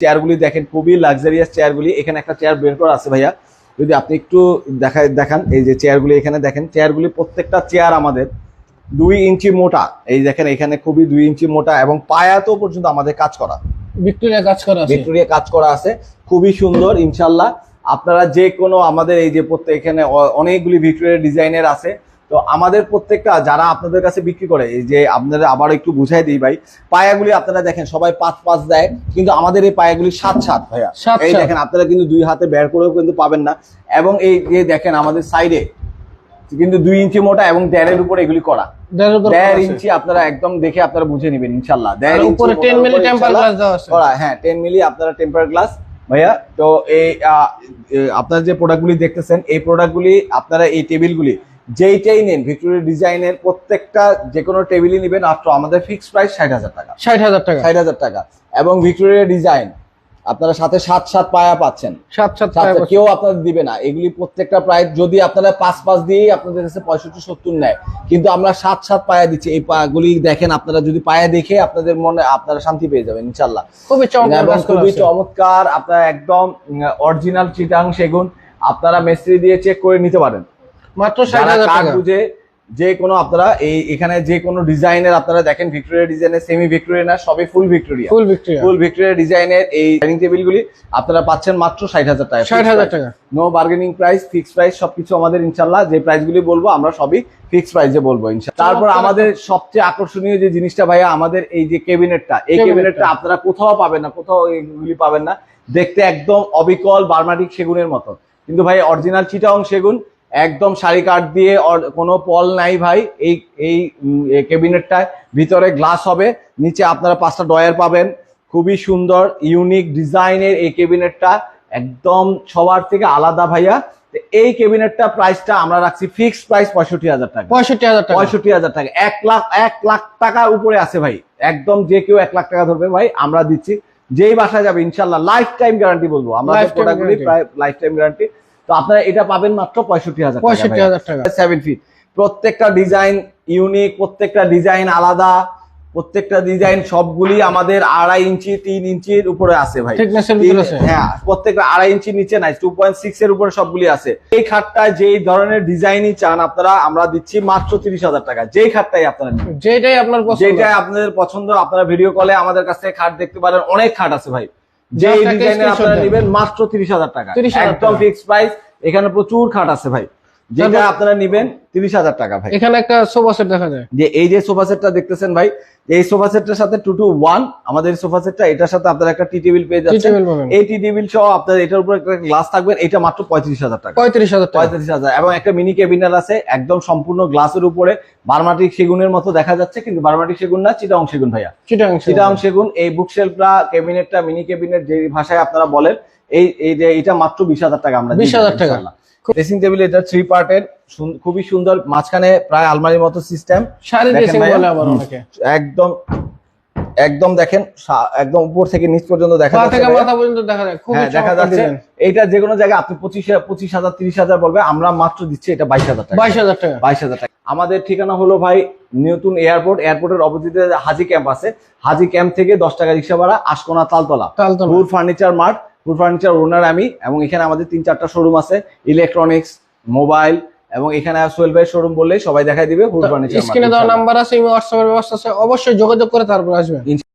চেয়ারগুলি দেখেন খুবই লাক্সারিয়াস চেয়ারগুলি। এখানে একটা চেয়ার বের করা আছে ভাইয়া। যদি আপনি একটু দেখা দেখান এই যে চেয়ারগুলি এখানে দেখেন চেয়ারগুলি প্রত্যেকটা চেয়ার আমাদের দুই ইঞ্চি মোটা। এই দেখেন এখানে খুবই দুই ইঞ্চি মোটা এবং পায়াতেও পর্যন্ত আমাদের কাজ করা। ভিক্টোরিয়া কাজ করা আছে। ভিক্টোরিয়া কাজ করা আছে। খুবই সুন্দর ইনশাল্লাহ আপনারা যে কোনো আমাদের এই যে প্রত্যেক এখানে অনেকগুলি ভিক্টোরিয়া ডিজাইনের আছে। তো আমাদের প্রত্যেকটা যারা আপনাদের কাছে বিক্রি করে এই যে আপনাদের আবার একটু বুঝাই দিই ভাই পায়াগুলি আপনারা দেখেন সবাই পাঁচ পাঁচ দেয় কিন্তু আমাদের এই পায়াগুলি সাত সাত ভাইয়া। এই দেখেন আপনারা কিন্তু দুই হাতে বের করেও কিন্তু পাবেন না। এবং এই যে দেখেন আমাদের সাইডে কিন্তু দুই ইঞ্চি মোটা এবং দেড়ের উপর এগুলি করা। দেড়। ইঞ্চি আপনারা একদম দেখে আপনারা বুঝে নেবেন ইনশাল্লাহ দেড় উপরে 10 মিলি টেম্পার গ্লাস দেওয়া করা হ্যাঁ টেন মিলি আপনারা টেম্পার গ্লাস ভাইয়া। তো এই আপনার যে প্রোডাক্টগুলি দেখতেছেন এই প্রোডাক্টগুলি আপনারা এই টেবিলগুলি যেইটাই নেন ভিক্টোরিয়া ডিজাইনের প্রত্যেকটা যে কোনো টেবিলই নেবেন মাত্র আমাদের ফিক্স প্রাইস ষাট হাজার টাকা। ষাট হাজার টাকা। ষাট হাজার টাকা। এবং ভিক্টোরিয়া ডিজাইন আপনারা সাথে সাত সাত পায়া পাচ্ছেন। সাত সাত কেউ আপনাদের দিবে না। এগুলি প্রত্যেকটা প্রায় যদি আপনারা পাঁচ পাঁচ দিয়েই আপনাদের কাছে পঁয়ষট্টি সত্তর নেয় কিন্তু আমরা সাত সাত পায়া দিচ্ছি। এই পাগুলি দেখেন আপনারা যদি পায়া দেখে আপনাদের মনে আপনারা শান্তি পেয়ে যাবেন ইনশাল্লাহ খুবই চমৎকার খুবই চমৎকার আপনারা একদম অরিজিনাল চিটাং সেগুন আপনারা মিস্ত্রি দিয়ে চেক করে নিতে পারেন। মাত্র ষাট কাঠ বুঝে যে কোনো আপনারা এই এখানে যে কোনো ডিজাইনের আপনারা দেখেন ভিক্টোরিয়া ডিজাইনের সেমি ভিক্টোরিয়া না সবই full Victoria. Full Victoria. Full Victoria ডিজাইনের এই ডাইনিং টেবিল গুলি আপনারা পাচ্ছেন মাত্র ষাট হাজার টাকা। ষাট হাজার টাকা। No bargaining price fix price সবকিছু আমাদের ইনশাল্লাহ যে প্রাইসগুলি বলব আমরা সবই ফিক্স প্রাইসে বলব ইনশাল্লাহ তারপর আমাদের সবচেয়ে আকর্ষণীয় যে জিনিসটা ভাইয়া আমাদের এই যে কেবিনেটটা এই কেবিনেটটা আপনারা কোথাও পাবেন না কোথাও এগুলি পাবেন না। দেখতে একদম অবিকল বার্মাটিক সেগুনের মতো। কিন্তু ভাই অরিজিনাল চিটাং সেগুন একদম শাড়ি কাঠ দিয়ে কোনো পল নাই ভাই। এই এই কেবিনেটটায় ভিতরে গ্লাস হবে নিচে আপনারা পাঁচটা ডয়ার পাবেন। খুবই সুন্দর ইউনিক ডিজাইনের এই কেবিনেটটা একদম সবার থেকে আলাদা ভাইয়া। এই কেবিনেটটা প্রাইসটা আমরা রাখছি ফিক্সড প্রাইস পঁয়ষট্টি হাজার টাকা। পঁয়ষট্টি হাজার টাকা। পঁয়ষট্টি হাজার টাকা। এক লাখ এক লাখ টাকার উপরে আছে ভাই। একদম যে কেউ এক লাখ টাকা ধরবে ভাই আমরা দিচ্ছি। যেই বাসায় যাবে ইনশাল্লাহ লাইফ টাইম গ্যারান্টি বলব। আমরা প্রোডাক্টগুলি প্রায় লাইফ টাইম গ্যারান্টি তো আপনারা এটা পাবেন মাত্র পঁয়ষট্টি হাজার পঁয়ষট্টি হাজার টাকা। সেভেন ফিট প্রত্যেকটা ডিজাইন ইউনিক প্রত্যেকটা ডিজাইন আলাদা প্রত্যেকটা ডিজাইন সবগুলি আমাদের আড়াই ইঞ্চি তিন ইঞ্চির উপরে আছে ভাই? হ্যাঁ প্রত্যেকটা আড়াই ইঞ্চি নিচে নাই টু পয়েন্ট সিক্স এর উপরে সবগুলি আছে। এই খাটটায় যেই ধরনের ডিজাইনই চান আপনারা আমরা দিচ্ছি মাত্র তিরিশ হাজার টাকা। যেই খাটটাই আপনারা যেটাই আপনার পছন্দ। যেটা আপনাদের পছন্দ আপনারা ভিডিও কলে আমাদের কাছ থেকে খাট দেখতে পারেন। অনেক খাট আছে ভাই। যে ডিজাইনে ডিজাইনের আপনারা নেবেন মাত্র তিরিশ হাজার টাকা। 30,000 একদম। ফিক্স প্রাইস এখানে প্রচুর খাট আছে ভাই। যেটা আপনারা নেবেন তিরিশ হাজার টাকা ভাই। এখানে একটা সোফা সেট দেখা যায়। যে এই যে সোফা সেটটা দেখতেছেন ভাই এই সোফা সেটটার সাথে টু টু ওয়ান আমাদের সোফা সেটটা এটার সাথে আপনারা একটা টি টেবিল পেয়ে যাচ্ছেন। এই টি টেবিল সহ আপনার এটার উপর একটা গ্লাস থাকবেন এটা মাত্র পঁয়ত্রিশ হাজার টাকা। পঁয়ত্রিশ হাজার পঁয়ত্রিশ হাজার। এবং একটা মিনি কেবিনার আছে একদম সম্পূর্ণ গ্লাসের উপরে। বার্মাটিক সেগুনের মতো দেখা যাচ্ছে কিন্তু বার্মাটিক সেগুন না চিটাং সেগুন ভাইয়া। চিটাং চিটাং সেগুন এই বুকশেলফটা কেবিনেটটা মিনি কেবিনেট যে ভাষায় আপনারা বলেন এই এই যে এটা মাত্র বিশ হাজার টাকা আমরা 20,000 টাকা। ড্রেসিং টেবিল এটা থ্রি পার্টের খুবই সুন্দর মাঝখানে প্রায় আলমারির মতো সিস্টেম। একদম একদম দেখেন একদম উপর থেকে নিচ পর্যন্ত দেখা যাচ্ছে থেকে মাথা পর্যন্ত দেখা হ্যাঁ দেখা যাচ্ছে। এইটা যে কোনো জায়গায় আপনি পঁচিশ পঁচিশ হাজার তিরিশ হাজার বলবে আমরা মাত্র দিচ্ছি এটা বাইশ হাজার টাকা। বাইশ হাজার টাকা। বাইশ হাজার টাকা। আমাদের ঠিকানা হলো ভাই নতুন এয়ারপোর্ট এয়ারপোর্টের অপোজিটে হাজি ক্যাম্প আছে। হাজি ক্যাম্প থেকে দশ টাকা রিক্সা ভাড়া Ashkona Taltala. Taltala. Furniture mart food furniture owner আমি এবং এখানে আমাদের তিন চারটা শোরুম আছে ইলেকট্রনিক্স মোবাইল এবং এখানে সোহেল ভাই শোরুম বললেই সবাই দেখাই দিবে ফুড ফার্নিচার স্ক্রিনে দেওয়া নাম্বার আছে হোয়াটসঅ্যাপের ব্যবস্থা আছে অবশ্যই যোগাযোগ করে তারপর আসবেন।